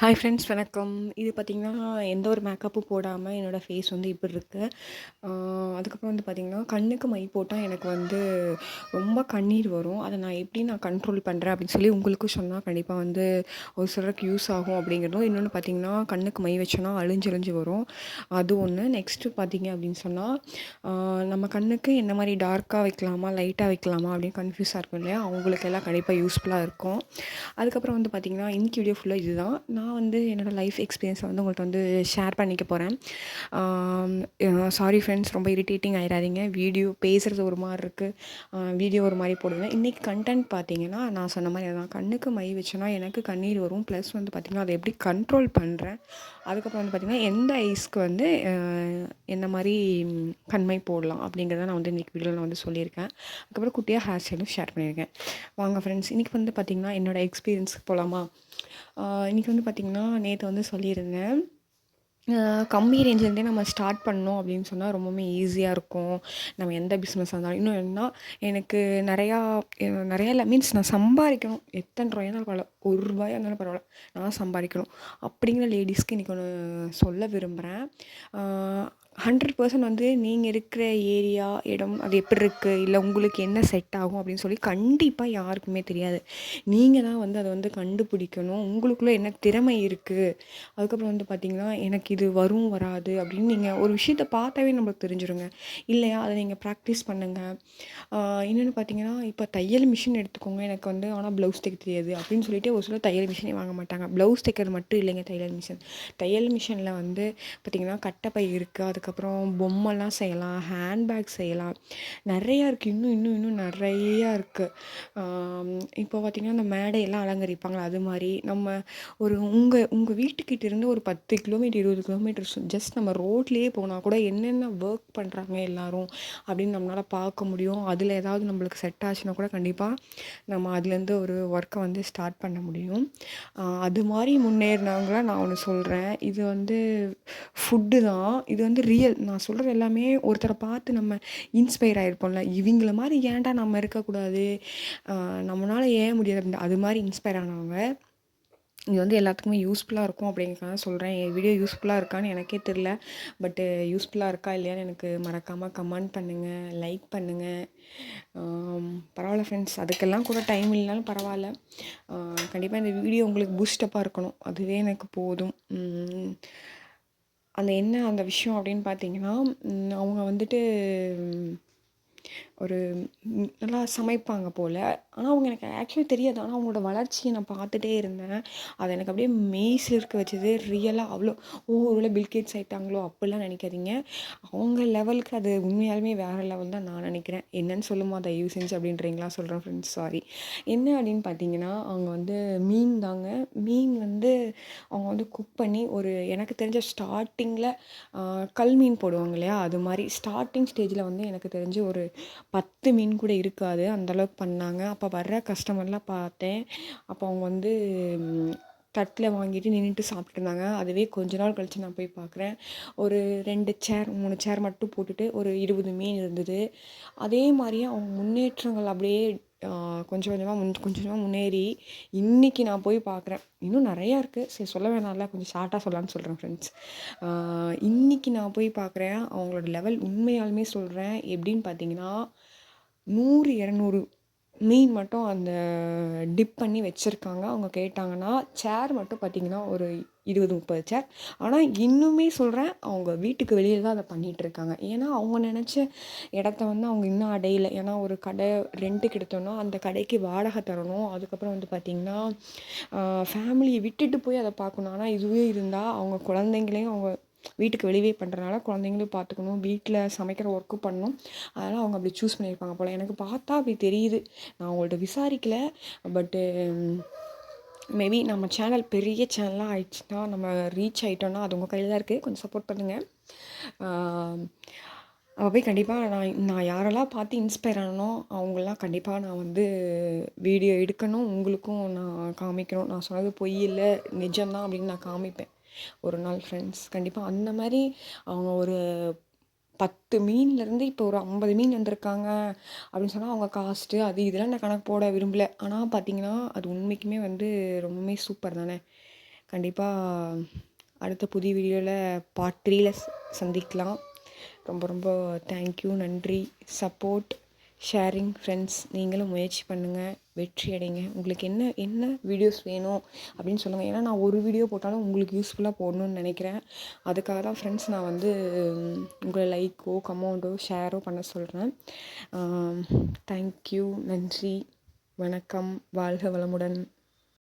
Hi friends வணக்கம். இது பார்த்திங்கன்னா எந்த ஒரு மேக்கப்பும் போடாமல் என்னோடய ஃபேஸ் வந்து இப்படி இருக்குது அதுக்கப்புறம் வந்து பார்த்திங்கன்னா கண்ணுக்கு மை போட்டால் எனக்கு வந்து ரொம்ப கண்ணீர் வரும். அதை நான் எப்படி நான் கண்ட்ரோல் பண்ணுறேன் அப்படின்னு சொல்லி உங்களுக்கும் சொன்னால் கண்டிப்பாக வந்து ஒரு சிலருக்கு யூஸ் ஆகும் அப்படிங்கிறதும். இன்னொன்று பார்த்திங்கன்னா கண்ணுக்கு மை வச்சோன்னா அழிஞ்சழிஞ்சு வரும். அது ஒன்று நெக்ஸ்ட்டு பார்த்திங்க அப்படின்னு சொன்னால் நம்ம கண்ணுக்கு என்ன மாதிரி டார்க்காக வைக்கலாமா லைட்டாக வைக்கலாமா அப்படின்னு கன்ஃபியூஸாக இருக்கும் இல்லையா? அவங்களுக்கெல்லாம் கண்டிப்பாக யூஸ்ஃபுல்லாக இருக்கும். அதுக்கப்புறம் வந்து பார்த்திங்கன்னா இன்னைக்கு வீடியோ ஃபுல்லாக இதுதான். நான் நான் வந்து என்னோடய லைஃப் எக்ஸ்பீரியன்ஸை வந்து உங்கள்கிட்ட வந்து ஷேர் பண்ணிக்க போகிறேன் சாரி ஃப்ரெண்ட்ஸ் ரொம்ப இரிட்டேட்டிங் ஆகிடாதீங்க வீடியோ பேசுகிறது ஒரு மாதிரி இருக்குது வீடியோ ஒரு மாதிரி போடுவேன் இன்றைக்கி கண்டென்ட் பார்த்தீங்கன்னா நான் சொன்ன மாதிரி தான் கண்ணுக்கு மை வச்சேன்னா எனக்கு கண்ணீர் வரும். ப்ளஸ் வந்து பார்த்திங்கன்னா அதை எப்படி கண்ட்ரோல் பண்ணுறேன் அதுக்கப்புறம் வந்து பார்த்திங்கன்னா எந்த ஐஸ்க்கு வந்து என்ன மாதிரி கண்மை போடலாம் அப்படிங்கிறத நான் வந்து இன்றைக்கி வீடியோவில் நான் வந்து சொல்லியிருக்கேன். அதுக்கப்புறம் குட்டியாக ஹேர் ஸ்டைலும் ஷேர் பண்ணியிருக்கேன். வாங்க ஃப்ரெண்ட்ஸ் இன்றைக்கி வந்து பார்த்திங்கன்னா என்னோடய எக்ஸ்பீரியன்ஸுக்கு போகலாமா இன்றைக்கி வந்து பார்த்திங்கன்னா நேற்று வந்து சொல்லியிருந்தேன். கம்மி ரேஞ்சிலேருந்தே நம்ம ஸ்டார்ட் பண்ணோம் அப்படின்னு சொன்னால் ரொம்பவுமே ஈஸியாக இருக்கும். நம்ம எந்த பிஸ்னஸாக இருந்தாலும். இன்னும் என்ன எனக்கு நிறையா நிறையா இல்லை மீன்ஸ் நான் சம்பாதிக்கணும். எத்தனை ரூபாயாக இருந்தாலும் பரவாயில்ல. ஒரு ரூபாயாக இருந்தாலும் பரவாயில்ல. நான் சம்பாதிக்கணும். அப்படிங்கிற லேடிஸ்க்கு இன்றைக்கி ஒன்று சொல்ல விரும்புகிறேன் ஹண்ட்ரட் பர்சன்ட் வந்து நீங்கள் இருக்கிற ஏரியா இடம் அது எப்படி இருக்குது இல்லை உங்களுக்கு என்ன செட் ஆகும் அப்படின்னு சொல்லி கண்டிப்பாக யாருக்குமே தெரியாது. நீங்கள் தான் வந்து அதை வந்து கண்டுபிடிக்கணும். உங்களுக்குள்ளே என்ன திறமை இருக்குது அதுக்கப்புறம் வந்து பார்த்திங்கன்னா எனக்கு இது வரும் வராது அப்படின்னு நீங்கள் ஒரு விஷயத்த பார்த்தாவே நம்மளுக்கு தெரிஞ்சிருங்க. இல்லையா? அதை நீங்கள் ப்ராக்டிஸ் பண்ணுங்கள் இன்னொன்று பார்த்தீங்கன்னா இப்போ தையல் மிஷின் எடுத்துக்கோங்க. எனக்கு வந்து ஆனால் ப்ளவுஸ் தைக்க தெரியாது அப்படின்னு சொல்லிட்டு ஒரு சில தையல் மிஷினே வாங்க மாட்டாங்க. ப்ளவுஸ் தைக்கிறது மட்டும் இல்லைங்க தையல் மிஷின் தையல் மிஷினில் வந்து பார்த்திங்கன்னா கட்டப்பை இருக்குது அதுக்கு அதுக்கப்புறம் பொம்மைலாம் செய்யலாம் ஹேண்ட்பேக் செய்யலாம். நிறையா இருக்குது இன்னும் இன்னும் இன்னும் நிறையா இருக்குது இப்போ பார்த்திங்கன்னா அந்த மேடையெல்லாம் அலங்கரிப்பாங்களா? அது மாதிரி நம்ம ஒரு உங்கள் உங்கள் வீட்டுக்கிட்ட இருந்து ஒரு பத்து கிலோமீட்டர் இருபது கிலோமீட்டர் ஜஸ்ட் நம்ம ரோட்லேயே போனால் கூட என்னென்ன ஒர்க் பண்ணுறாங்க எல்லோரும் அப்படின்னு நம்மளால் பார்க்க முடியும். அதில் ஏதாவது நம்மளுக்கு செட் ஆச்சுன்னா கூட கண்டிப்பாக நம்ம அதுலேருந்து ஒரு ஒர்க்கை வந்து ஸ்டார்ட் பண்ண முடியும். அது மாதிரி முன்னேறினவங்கள நான் ஒன்று சொல்கிறேன் இது வந்து ஃபுட்டு தான். இது வந்து ரீ ரியல் நான் சொல்கிறது எல்லாமே ஒருத்தரை பார்த்து நம்ம இன்ஸ்பயர் ஆகிருப்போம்ல இவங்கள மாதிரி ஏன்டா நம்ம இருக்கக்கூடாது? நம்மளால் ஏன் முடியாது? அது மாதிரி இன்ஸ்பயர் ஆனவங்க இது வந்து எல்லாத்துக்குமே யூஸ்ஃபுல்லாக இருக்கும் அப்படிங்கிறத சொல்கிறேன் என் வீடியோ யூஸ்ஃபுல்லாக இருக்கான்னு எனக்கே தெரில பட்டு யூஸ்ஃபுல்லாக இருக்கா இல்லையான்னு எனக்கு மறக்காமல் கமெண்ட் பண்ணுங்கள் லைக் பண்ணுங்கள் பரவாயில்ல ஃப்ரெண்ட்ஸ் அதுக்கெல்லாம் கூட டைம் இல்லைனாலும் பரவாயில்ல. கண்டிப்பாக இந்த வீடியோ உங்களுக்கு பூஸ்டப்பாக இருக்கணும் அதுவே எனக்கு போதும். அந்த என்ன அந்த விஷயம் அப்படின்னு பார்த்தீங்கன்னா அவங்க வந்துட்டு ஒரு நல்லா சமைப்பாங்க போல். ஆனால் அவங்க எனக்கு ஆக்சுவலி தெரியாது. ஆனால் அவங்களோட வளர்ச்சியை நான் பார்த்துட்டே இருந்தேன். அது எனக்கு அப்படியே மெய் இருக்க வச்சது. ரியலாக அவ்வளோ ஓ ஒருவேளை பில்கேட்ஸ் ஆகிட்டாங்களோ அப்படிலாம் நினைக்காதீங்க. அவங்க லெவலுக்கு அது உண்மையாலுமே வேறு லெவல் தான் நான் நினைக்கிறேன். என்னன்னு சொல்லுமா? தயவு செஞ்சு அப்படின்றீங்களா? சொல்கிறேன் ஃப்ரெண்ட்ஸ் சாரி என்ன அப்படின்னு பார்த்தீங்கன்னா அவங்க வந்து மீன் தாங்க. மீன் வந்து அவங்க வந்து குக் பண்ணி ஒரு எனக்கு தெரிஞ்ச ஸ்டார்டிங்கில் கல் மீன் போடுவாங்க இல்லையா? அது மாதிரி ஸ்டார்டிங் ஸ்டேஜில் வந்து எனக்கு தெரிஞ்சு ஒரு பத்து மீன் கூட இருக்காது. அந்தளவுக்கு பண்ணாங்க. அப்போ வர்ற கஸ்டமர்லாம் பார்த்தேன். அப்போ அவங்க வந்து தட்டில் வாங்கிட்டு நின்றுட்டு சாப்பிட்ருந்தாங்க அதுவே கொஞ்ச நாள் கழித்து நான் போய் பார்க்குறேன் ஒரு ரெண்டு சேர் மூணு சேர் மட்டும் போட்டுட்டு ஒரு இருபது மீன் இருந்தது. அதே மாதிரியே அவங்க முன்னேற்றங்கள் அப்படியே கொஞ்சம் கொஞ்சமாக முன் கொஞ்சம் கொஞ்சமாக முன்னேறி இன்றைக்கி நான் போய் பார்க்குறேன் இன்னும் நிறையா இருக்குது சரி சொல்ல வேணாம்ல. கொஞ்சம் ஷார்ட்டாக சொல்லலான்னு சொல்கிறேன் ஃப்ரெண்ட்ஸ் இன்றைக்கி நான் போய் பார்க்குறேன் அவங்களோட லெவல் உண்மையாலுமே சொல்கிறேன் எப்படின்னு பார்த்தீங்கன்னா நூறு இரநூறு மீன் மட்டும் அந்த டிப் பண்ணி வச்சுருக்காங்க. அவங்க கேட்டாங்கன்னா சேர் மட்டும் பார்த்திங்கன்னா ஒரு இருபது முப்பது சேர் ஆனால் இன்னுமே சொல்கிறேன் அவங்க வீட்டுக்கு வெளியில் தான் அதை பண்ணிகிட்ருக்காங்க ஏன்னா அவங்க நினச்ச இடத்த வந்து அவங்க இன்னும் அடையலை. ஏன்னா ஒரு கடை ரெண்ட்டுக்கு எடுத்தோன்னா அந்த கடைக்கு வாடகை தரணும். அதுக்கப்புறம் வந்து பார்த்திங்கன்னா ஃபேமிலியை விட்டுட்டு போய் அதை பார்க்கணும். ஆனால் இதுவே இருந்தால் அவங்க குழந்தைங்களையும் அவங்க வீட்டுக்கு வெளியே பண்ணுறனால குழந்தைங்களும் பார்த்துக்கணும். வீட்டில் சமைக்கிற ஒர்க்கும் பண்ணணும். அதனால் அவங்க அப்படி சூஸ் பண்ணியிருப்பாங்க போல். எனக்கு பார்த்தா அப்படி தெரியுது. நான் அவங்கள்ட்ட விசாரிக்கலை. பட்டு மேபி நம்ம சேனல் பெரிய சேனலாக ஆயிடுச்சுன்னா நம்ம ரீச் ஆகிட்டோன்னா அது உங்கள் கையில் தான் இருக்குது கொஞ்சம் சப்போர்ட் பண்ணுங்கள் அவள் போய் கண்டிப்பாக நான் நான் யாரெல்லாம் பார்த்து இன்ஸ்பயர் ஆனனோ அவங்களாம் கண்டிப்பாக நான் வந்து வீடியோ எடுக்கணும். உங்களுக்கும் நான் காமிக்கணும். நான் சொன்னது பொய் இல்லை. நிஜம்தான் அப்படின்னு நான் காமிப்பேன். ஒரு நாள் ஃப்ரெண்ட்ஸ் கண்டிப்பாக அந்த மாதிரி அவங்க ஒரு பத்து மீன்லேருந்து இப்போ ஒரு ஐம்பது மீன் வந்திருக்காங்க அப்படின்னு சொன்னால் அவங்க காஸ்ட்டு அது இதெல்லாம் நான் கணக்கு போட விரும்பலை. ஆனால் பார்த்தீங்கன்னா அது உண்மைக்குமே வந்து ரொம்பவுமே சூப்பர் தானே. கண்டிப்பாக அடுத்த புதிய வீடியோவில் பார்ட் த்ரீல சந்திக்கலாம். ரொம்ப ரொம்ப தேங்க்யூ நன்றி சப்போர்ட் ஷேரிங் ஃப்ரெண்ட்ஸ் நீங்களும் முயற்சி பண்ணுங்கள் வெற்றி அடைங்க உங்களுக்கு என்ன என்ன வீடியோஸ் வேணும் அப்படின்னு சொல்லுங்கள் ஏன்னா நான் ஒரு வீடியோ போட்டாலும் உங்களுக்கு யூஸ்ஃபுல்லாக போடணும்னு நினைக்கிறேன். அதுக்காக தான் ஃப்ரெண்ட்ஸ் நான் வந்து உங்களை லைக்கோ கமெண்டோ ஷேரோ பண்ண சொல்கிறேன் தேங்க்யூ நன்றி. வணக்கம். வாழ்க வளமுடன்.